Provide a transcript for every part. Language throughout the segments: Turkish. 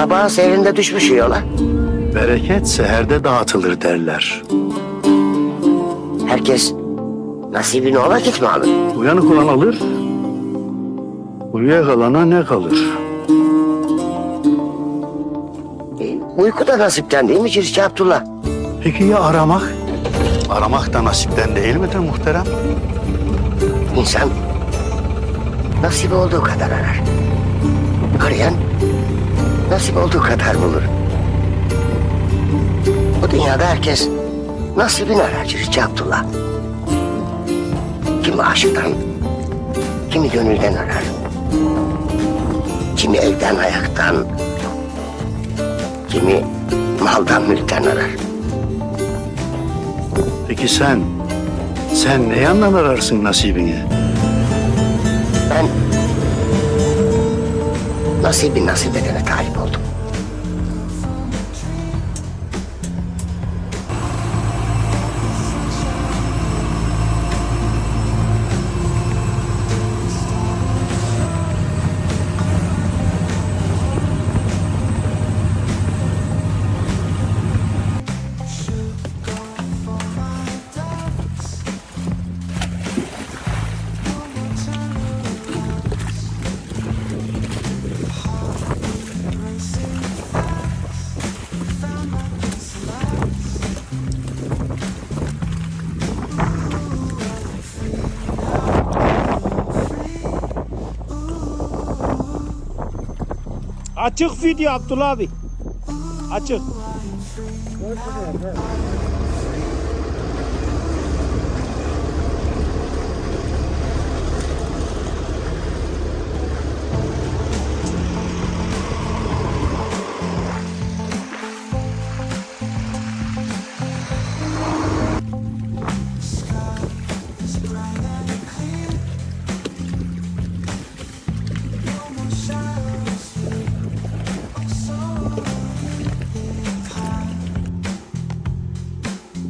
Sabahın seyrinde düşmüş yola. Bereket seherde dağıtılır derler. Herkes nasibini o vakit mi alır? Uyanık olan alır, uyuyakalana ne kalır? E, uyku da nasipten değil mi Circi Abdullah? Peki ya aramak? Aramak da nasipten değil midir muhterem? İnsan nasip olduğu kadar arar. Arayan nasip olduğu kadar bulur. Bu dünyada herkes nasibini arar Circi Abdullah. Kimi aşktan, kimi gönülden arar. Kimi evden ayaktan, kimi maldan mülkten arar. Peki sen, sen ne yandan ararsın nasibini? Ben nasibi nasip edene talip Açık video Abdullah abi. Açık.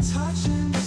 Touching